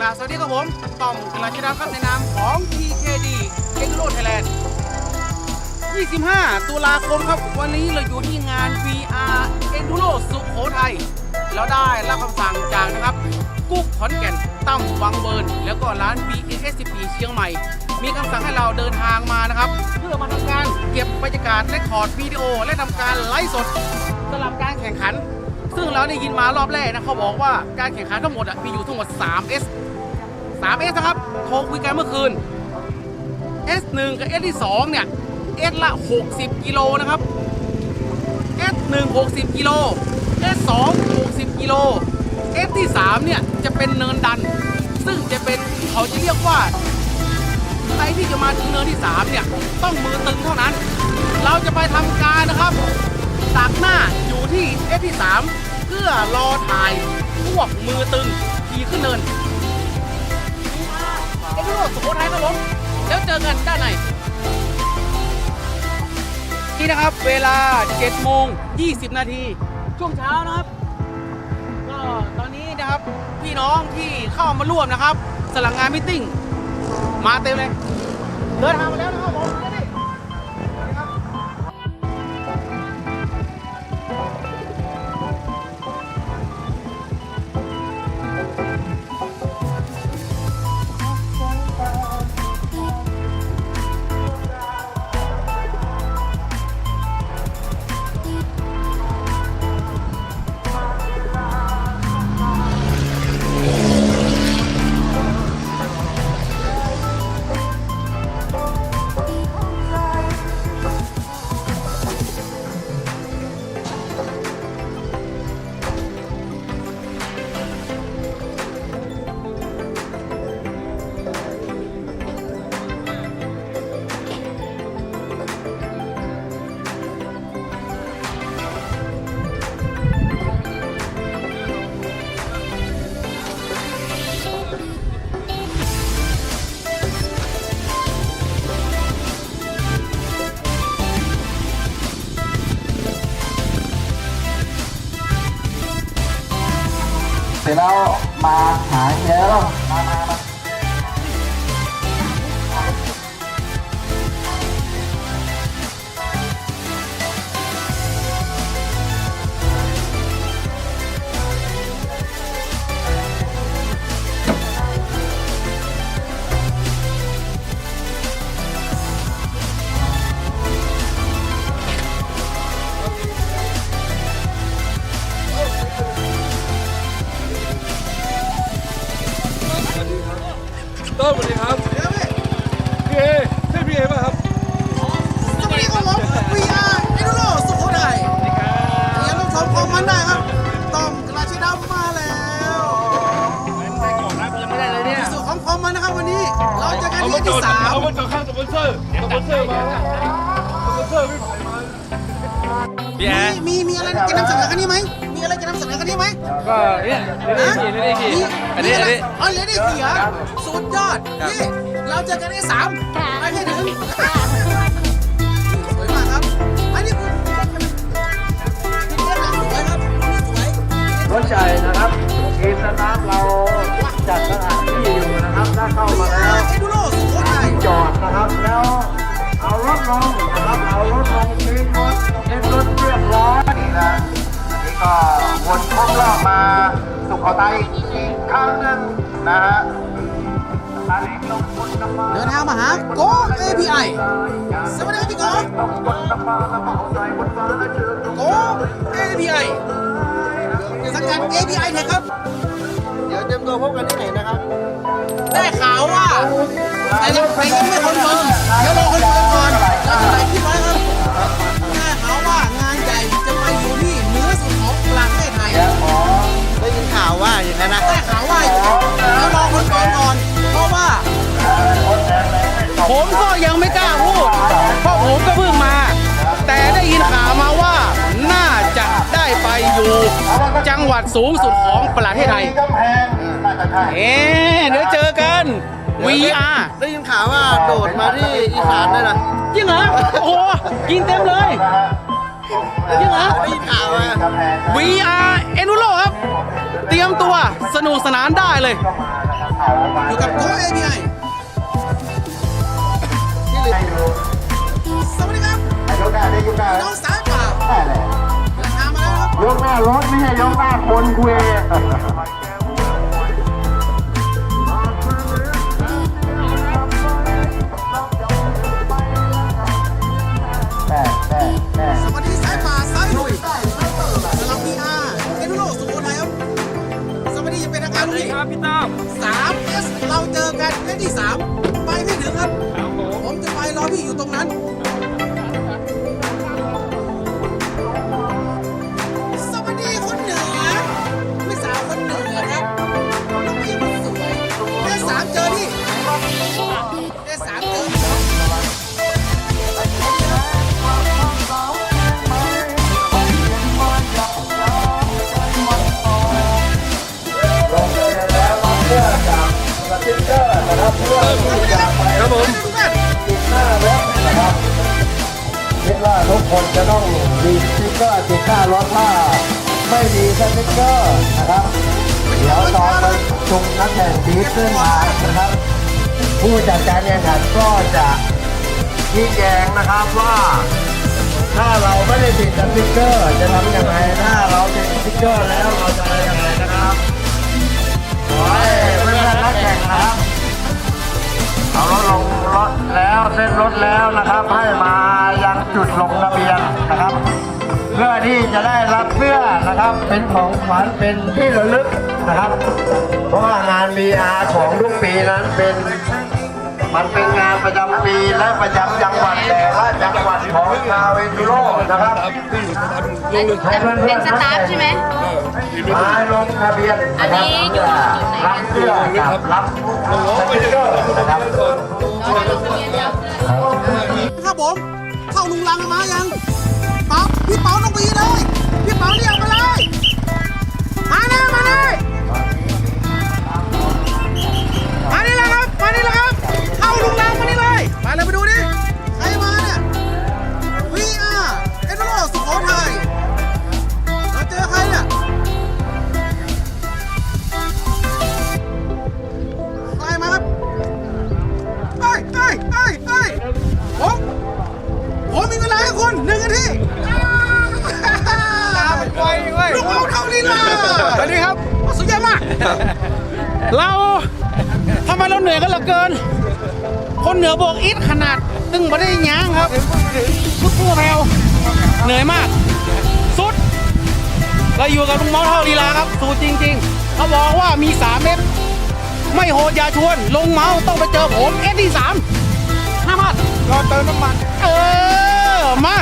กราสวัสดีครับผมต้อมกลาชดาครับในนามของ TKD Enduro Thailand 25 ตุลาคมครับ วันนี้เราอยู่ที่งาน VR Enduro สุโขทัยเราได้รับคำสั่งจากนะครับ กุ๊กขอนแก่นตั้มวังเบิร์นแล้วก็ร้าน BSCP เชียงใหม่ มีคำสั่งให้เราเดินทางมานะครับ เพื่อมาทำการเก็บบรรยากาศและคอดวิดีโอ และทำการไลฟ์สดสำหรับการแข่งขัน ซึ่งเราได้ยินมารอบแรกนะเขาบอกว่าการแข่งขันทั้งหมดมีอยู่ทั้งหมด 3S 3S นะครับโทรคุยกันเมื่อคืน S1 กับ S ที่2เนี่ย S ละ 60 กิโลนะครับ S1 60 กิโล S2 60 กิโล S ที่ 3 เนี่ย จะเป็นเนินดัน ซึ่งจะเป็นเขาจะเรียกว่าใครที่จะมาถึงเนินที่ 3 เนี่ย ต้องมือตึงเท่านั้น เราจะไปทำการนะครับตักหน้าอยู่ที่ S ที่ 3 เพื่อรอถ่ายพวกมือตึงขี่ขึ้นเนิน เอ็นดูโรสุโขทัยครับผมแล้วเจอกันด้านในนี่นะครับเวลา7โมง20 นาทีช่วงเช้านะครับ ก็ตอนนี้นะครับพี่น้องที่เข้ามาร่วมนะครับสลังงานมิทติ้งมาเต็มเลยเดินทางมาแล้วนะครับผม นเอาที่มาจที่อดสาม เอามาจอดข้างสปอนเซอร์สปอนเซอร์มาแล้วสปอนเซอร์ไม่ผ่านมาพี่แอมีร์มีมีอะไรจะนำเสนอกันนี้ไหม มีอะไรจะนำเสนอกันนี้ไหมก็เนี่ยเลดี้ขี่เลดี้ขี่อันนี้อันนี้อ๋อเลดี้ขี่เหรอสุดยอดนี่เราเจอกันที่สามไปให้ถึงสวยมากครับ อันนี้คือเป็นเรื่องราวสวยครับสวยรถใหญ่นะครับทีมสนามเราจัดสถานที่อยู่นะครับถ้าเข้า วนครบรอบมาสุโขทัยอีกครั้งหนึ่งนะฮะเดินทางมาหาโก API สวัสดีพี่โกบนน้ำมันแล้วก็เอาใจบนฟ้าแล้วเจอโก API สังกัด API เถอะครับ เดี๋ยวเตรียมตัวพบกันที่ไหนนะครับ ได้ข่าวว่าแต่ยังไม่คอนเฟิร์มเดี๋ยวรอคอนเฟิร์มก่อนเราจะไหนที่ จังหวัดสูงสุดของประเทศไทยกำแพงน่าจะใช่เอ๊ะเดี๋ยวเจอกัน VR ได้ยินข่าวว่าโดดมาที่อีสานด้วยนะจริงเหรอ โอ้โหกินเต็มเลย จริงเหรอ ได้ยินข่าวว่า VR เอนุโลครับ เตรียมตัวสนุกสนานได้เลยก็มานะครับเอามาอยู่กับโก้ API ที่เหลืออยู่สวัสดีครับอายุได้ได้ยุได้น้องสายป่า ยกหน้ารถไม่ใช่ยกหน้าคนคุยแต่แต่แต่สวัสดีสายป่าสายลุยสลับ PR เอ็นโรสุโขทัยครับสวัสดีจะเป็นทางการลุยครับพี่ตั้มสามเอสเราเจอกันเล่นที่สาม ครับผมติดหน้ารถนะครับคิดว่าทุกคนจะต้องมีสติ๊กเกอร์ติดหน้ารถถ้าไม่มีสติ๊กเกอร์นะครับ เดี๋ยวตอนประชุมนักแข่งดีขึ้นมานะครับ ผู้จัดการแข่งขันก็จะชี้แจงนะครับว่า ถ้าเราไม่ได้ติดสติ๊กเกอร์ จะทำยังไงถ้าเราติดสติ๊กเกอร์แล้วเราจะทำยังไงนะครับขอให้เพื่อนนักแข่งนะครับ เอารถลงรถแล้วเส้นรถแล้วนะครับ ให้มายังจุดลงทะเบียนนะครับ เพื่อที่จะได้รับเสื้อนะครับเป็นของขวัญเป็นที่ระลึกนะครับ เพราะว่างาน VR ของทุกปีนั้นเป็น มันเป็นงานประจำปีและประจำจังหวัดแต่ละจังหวัดของชาวเวนจูโรนะครับเป็นเป็นสตาฟใช่ไหมมาลงทะเบียนนะครัอันนี้อยู่รับเสื้อกับรับสติ๊กเกอร์นะครับครับผมเข้าลุงลังมายัง เปาพี่เปาต้องปีเลยพี่เปาเรียกมาเลยมา เราอยู่กับลุงเมาเท่าลีลาครับ สูตรจริงๆเขาบอกว่ามี3เม็ดไม่โหดอยาชวน ลงเมาต้องไปเจอผมเอสที่สามห้าพันรอเติมน้ำมัน เออ มา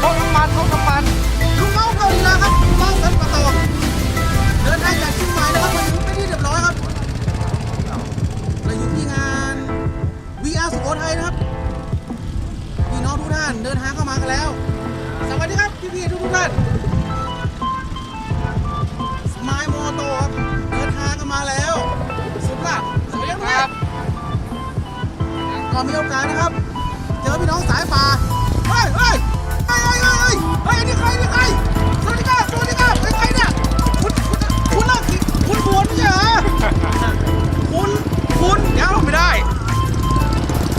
เข้าน้ำมันเข้าน้ำมันลุงเมาเกาหลีแล้วครับลุงเมากันปะตองเดินทางจากเชียงใหม่นะครับมาถึงเป็นที่เรียบร้อยครับเราอยู่ที่งาน VR สุโขทัยนะครับพี่น้องทุกท่านเดินทางเข้ามากันแล้ว สวัสดีครับพี่ๆทุกทุกๆท่าน สมายโมโตครับเดินทางกันมาแล้วสุดละสวัสดีครับก็มีโอกาสนะครับ เจอพี่น้องสายป่าเฮ้ยเฮ้ยเฮ้ยเฮ้ยเฮ้ยเฮ้ยเฮ้ยนี่ใครนี่ใครสวัสดีครับสวัสดีครับเป็นใครเนี่ยคุณคุณคุณเลิกคุณบวชไม่ใช่เหรอคุณคุณเดี๋ยวไม่ได้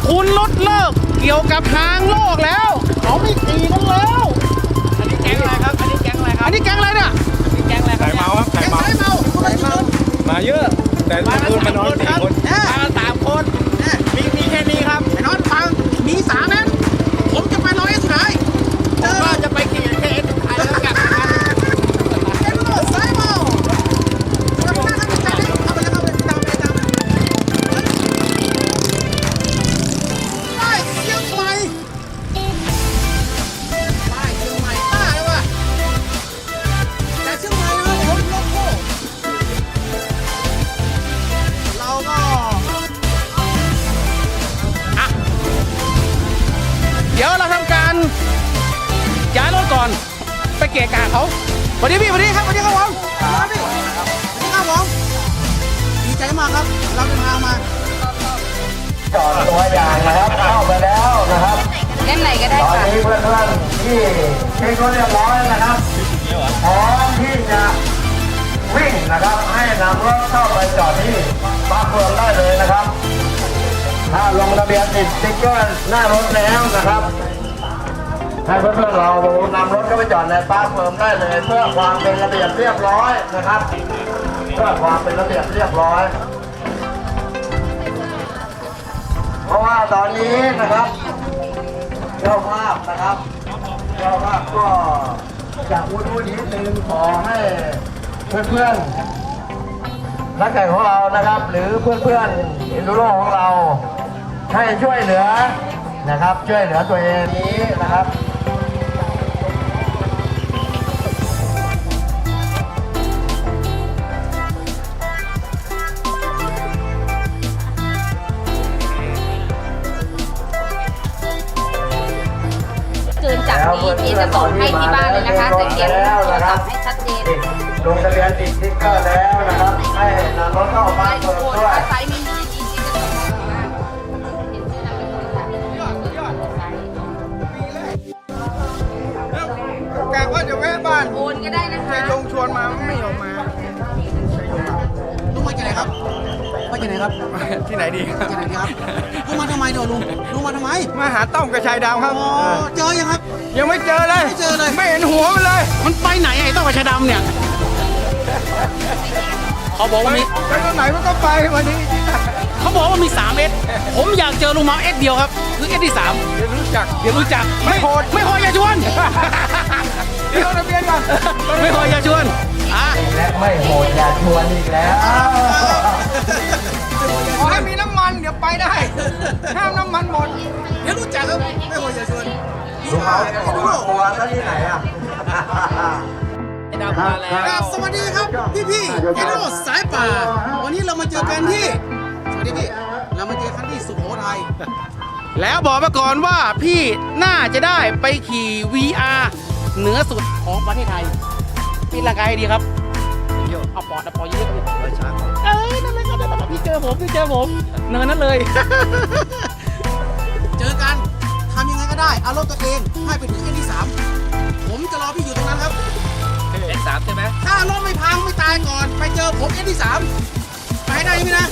คุณลดเลิกเกี่ยวกับทางโลกแล้วเขาไม่ตีกันแล้ว อันนี้แก๊งอะไรครับ อันนี้แก๊งอะไรครัอับนนี้แก๊งอะไรเนี่ยอันนี้แก๊งอะไรคสารับยเมาครับแก๊สายงเมาสายเมาคุณไปกี่คนมาเยอะ แต่ทุกคนมานอนสี่คนเนี่ยมากันสามคนเนี่ยมีมีแค่นี้ครับ ไอ้นอนฟัง วัสดีพี่สวัสดีครับสวัสดีครับผมสวัสดีครับพี่สวัสดีครับผมดีใจมากครับ เราเดินทางมาจอดตัวอย่างนะครับเข้าไปแล้วนะครับเล่นไหนก็ได้ตอนค่ะนี้เพื่อนๆที่ที่เขาเรียบร้อยนะครับพร้อมที่จะวิ่งนะครับ ให้นำรถเข้าไปจอดที่ปาร์คเฟิร์มได้เลยนะครับ ถ้าลงทะเบียนติดสติ๊กเกอร์หน้ารถแล้วนะครับ ให้เพื่อนๆเรานำรถเข้าไปจอดในปาร์คเฟิร์มได้เลย เพื่อความเป็นระเบียบเรียบร้อยนะครับ เพื่อความเป็นระเบียบเรียบร้อย เพราะว่าตอนนี้นะครับเจ้าภาพนะครับเจ้าภาพก็จะอุ้นอุ้นนิดนึงขอให้เพื่อนๆนักแข่งของเรานะครับ หรือเพื่อนๆอินดูโรของเราให้ช่วยเหลือนะครับ ช่วยเหลือตัวเองนี้นะครับ เกินจากนี้เจจะส่งให้ที่บ้านเลยนะคะแต่เขียนโทรศัพท์ให้ชัดเจนลงทะเบียนติดสติ๊กเกอร์แล้วนะครับให้นำรถเข้าบ้านเปิดโอนด้วยไซส์ไม่มีเจจะส่งให้ที่บ้านเขียนชื่อนามสกุลค่ะไซส์แกว่าจะแวะบ้านโอนก็ได้นะคะลงชวนมาไม่ มาจากไหนครับที่ไหนดีครับจากไหนครับลุงมาทำไมเดี๋ยวลุงลุงมาทำไมมาหาต้อมกระชายดาวครับ อ๋อเจอยังครับ ยังไม่เจอเลย ไม่เจอเลย ไม่เห็นหัวมันเลย มันไปไหนไอ้ต้องกระชาดำเนี่ยเขาบอกว่ามีไปตรงไหนมันก็ไปวันนี้เขาบอกว่ามี3เอสผมอยากเจอลุงมาเอสเดียวครับ คือเอสที่สามเดี๋ยวรู้จักเดี๋ยวรู้จักไม่โหดไม่โหดอย่าชวนเดี๋ยวทะเบียนก่อนไม่โหดอย่าชวนอะและไม่โหดอย่าชวนอีกแล้ว ขอให้มีน้ำมันเดี๋ยวไปได้ ห้ามน้ำมันหมด เดี๋ยวรู้จักครับไม่โหดอย่าชวนลุงเอาหัวกลัวซะที่ไหนอะดำมาแล้วสวัสดีครับพี่พี่ๆเอโรสายป่า วันนี้เรามาเจอกันที่ สวัสดีพี่ เรามาเจอกันที่สุโขทัย แล้วบอกมาก่อนว่าพี่น่าจะได้ไปขี่ VR เหนือสุดของประเทศไทยพี่ร่างกายให้ดีครับ เอาปอดเอาปอดเยอะๆไปเอ้ย เลยครับพี่เจอผมพี่เจอผมเนินนั้นเลย เจอกันทำยังไงก็ได้เอารถตัวเองให้ไปถึงเอ็นที่สามผมจะรอพี่อยู่ตรงนั้นครับเลขสามใช่ไหมถ้ารถไม่พังไม่ตายก่อน ไปเจอผมเอ็นที่สามไปให้ได้ไหมนะ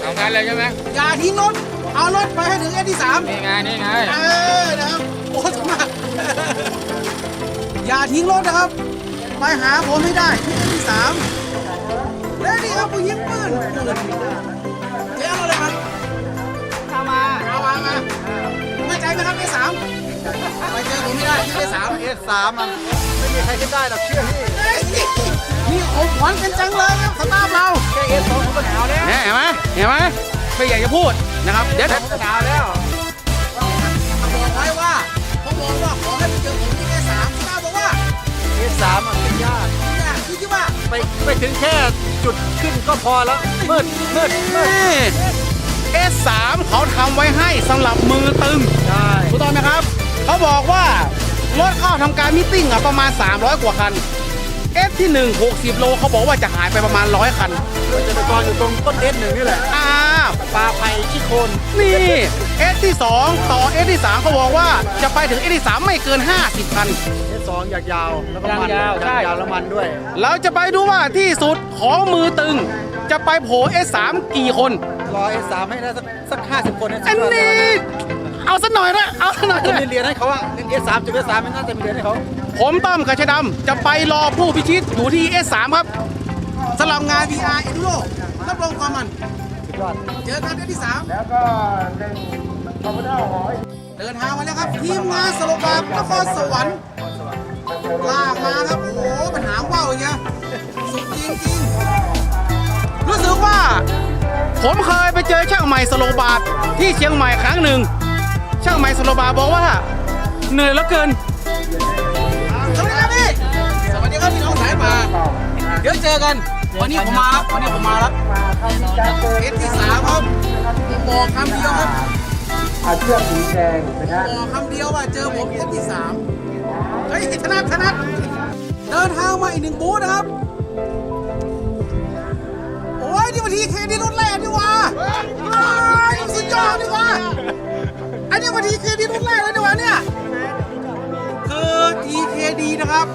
เอางานเลยใช่ไหมอย่าทิ้งรถ เอารถไปให้ถึงเอ็นที่สาม นี่ไงนี่ไงเออนะครับโอ้สมากอย่าทิ้งรถนะครับ ไปหาผมให้ได้ที่เอ็นที่สาม และนี่ครับผู้ยิงปืนเจ๊เอาเลยครับเอามาเอามามามั่นใจไหมครับเอสามไปเจอผมไม่ได้ที่เอสามเอสามอะไม่มีใครคิดได้หรอกเชื่อพี่นี่ผมหวังกันจังเลยครับสตาร์เราแค่เอสสองผมก็หนาวแล้วเนี่ยเห็นไหมเห็นไหมไม่อยากจะพูดนะครับเดี๋ยวผมก็หนาวแล้วบอกไว้ว่าเขาบอกว่าขอให้ไปเจอผมที่แค่สามสตาร์บอกว่าเอสามอะเป็นยากเนี่ยพี่คิดว่า ไปไปถึงแค่จุดขึ้นก็พอแล้วมืดมืดมืดนี่ S3 เขาทำไว้ให้สำหรับมือตึงใช่ถูกต้องไหมครับ เขาบอกว่ารถเข้าทำการมิทติ้งอะประมาณ 300 กว่าคัน S ที่ 1 60 โลเขาบอกว่าจะหายไปประมาณ 100 คันเกษตรกรอยู่ตรงต้นเอสหนึ่งนี่แหละอ้าวปลาไผ่ขี้โคนนี่ S ที่ 2 ต่อ S ที่ 3 เขาบอกว่าจะไปถึง S ที่ 3 ไม่เกิน 50 คันเอสสองอยากยาวแล้วก็มันยาวๆใช่ ยาวแล้วมันด้วย เราจะไปดูว่าที่สุดของมือตึง จะไปโผล่ S3 กี่คน รอเอสสามให้ได้สักสักห้าสิบคนอันนี้ เอาสักหน่อยนะเอาสักหน่อยจะนะ มีเรียนให้เขาว่าเอสสามจุดเอสสามมันน่าจะมีเรียนให้เขา ผมต้อมกับชะดำจะไปรอผู้พิชิตอยู่ที่ S3 ครับสำหรับงาน VR Enduro รับรองความมันสุดยอดเจอกันเดือนที่แล้วก็หนึ่งคอมพิวเตอร์หอย3เดินทางมาแล้วครับ ทีมงานสโลบาร์นครสวรรค์ ลากมาครับ โอ้โหเป็นหางว่าวอย่างเงี้ยสุดจริงจริงๆรู้สึกว่า ผมเคยไปเจอช่างใหม่สโลบาร์ที่เชียงใหม่ครั้งหนึ่ง ช่างใหม่สโลบาร์บอกว่า เหนื่อยเหลือเกินสวัสดีครับพี่สวัสดีครับพี่น้องสายป่าเดี๋ยวเจอกันวันนี้ผมมาครับวันนี้ผมมาแล้วเคสที่สามครับผมบอกคำเดียวครับอาเชือกสีแดงนะบอกคำเดียวว่าเจอผมเคสที่สาม เฮ้ยธนัทธนัทเดินทางมาอีกหนึ่งบูธนะครับ โอ้ยนี่วันทีเคดีรุ่นแรกนี่ว่าว้ายสุดยอดนี่ว่าอันนี้วันทีเคดีรุ่นแรกเลยนี่ว่าเนี่ยคือ TKD นะครับ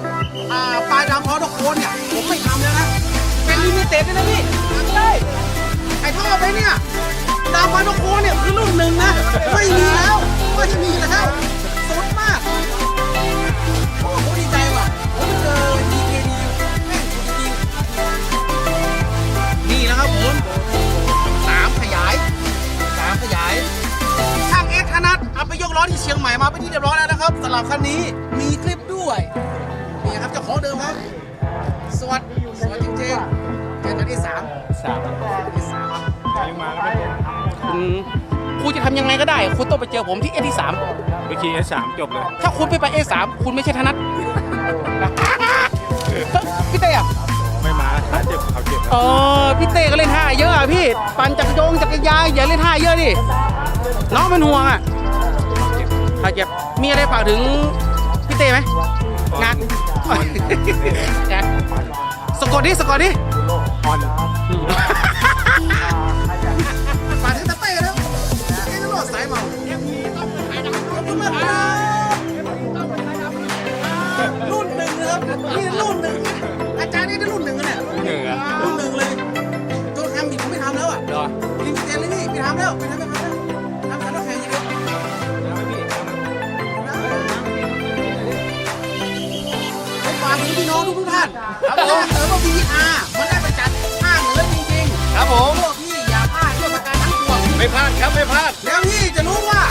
อ่าปลายดำพอตะโคนเนี่ย ผมไม่ทำแล้วนะ เป็นลิมิเต็ดด้วยนะพี่ทำเลยไอายทอดไปเนี่ยดาวพานโคนเนี่ยคือรุ่นหนึ่งนะ ไม่มีแล้ว ไม่มีแล้ว นี่นะครับผมสามขยายสามขยายช่างเอ็กซ์ธนัทเอาไปยกล้อที่เชียงใหม่มาเป็นที่เรียบร้อยแล้วนะครับสำหรับคันนี้มีคลิปด้วยนี่ครับเจ้าของเดิมครับ สวัสดีสวัสดีจริงๆเจอกันที่สามสามที่สามยังมาแล้วไม่เป็นคุณคุณจะทำยังไงก็ได้ คุณต้องไปเจอผมที่เอที่สามไปขี่สามจบเลย ถ้าคุณไปไปเอสามคุณไม่ใช่ธนัทพี่เต้อะไม่มาขา เจ็บเขาเจ็บเออพี่เต้ก็เล่นท่าเยอะอะพี่ ปั่นจักรยงจักรยานอย่าเล่นท่าเยอะดิ น้องเป็นห่วงอะถ้าเจ็บมีอะไรฝากถึงพี่เต้ไหมงานสะกดดิสะกดดิออนฝาถึงตาเต้แล้วเต้ตำรวจสายเมารุ่นหนึ่งครับนี่รุ่นหนึ่ง นี่ได้รุ่นหนึ่งแล้วเนี่ยหนึ่งอะรุ่นหนึ่งเลยตัวทำอีกผมไม่ทำแล้วอะรอลิมิเต็ดเลยนี่ไม่ทำแล้วไม่ทำไม่ทำแล้วทำสารรถแข่งอย่างเดียวผมฝากถึงพี่น้องทุกๆท่านครับผม เออว่า VR มันได้ไปจัดภาคเหนือจริงๆครับผมพวกพี่อย่าพลาดด้วยประการทั้งปวง ไม่พลาดครับไม่พลาด แล้วพี่จะรู้ว่า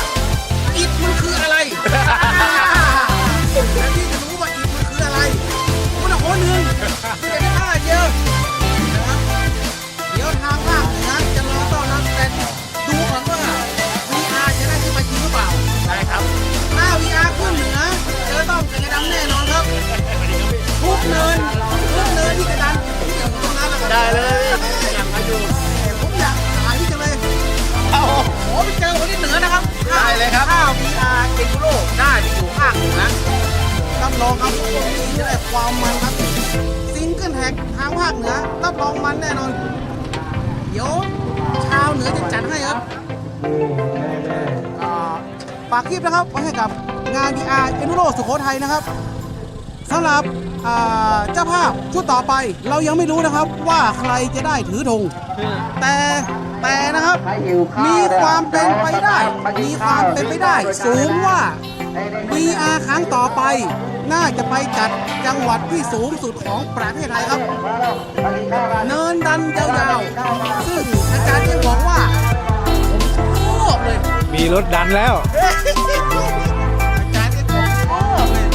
รับรองครับพวกนี้จะได้ความมันครับซิงเกิลแท็กทางภาคเหนือรับรองมันแน่นอน เดี๋ยวชาวเหนือจะจัดให้ครับฝากคลิปนะครับไว้ให้กับงาน VR เอ็นโรสุโขทัยนะครับสำหรับเจ้าภาพชุดต่อไปเรายังไม่รู้นะครับว่าใครจะได้ถือธงแต่แต่นะครับมีความเป็นไปได้ มีความเป็นไปได้ สูงว่า VR ครั้งต่อไป น่าจะไปจัดจังหวัดที่สูงสุดของประเทศไทยครับ เนินดันยาวๆซึ่งอาจารย์ยังบอกว่าผมชอบเลย มีรถดันแล้ว อาจารย์ยังบอกชอบเลย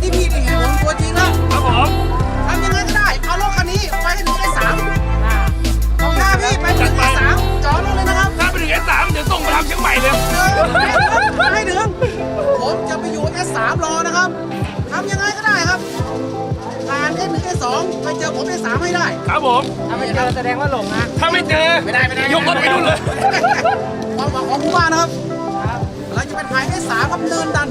นี่พี่ได้เห็นผมตัวจริง ไปเจอผม S3 ให้ได้ ครับผม ถ้าไม่เจอแสดงว่าหลงนะ ถ้าไม่เจอไม่ได้ไม่ได้ยกรถไปนู่นเลยความหวังของผู้ว่านะครับเราจะไปถ่าย S3 ครับเนินดัน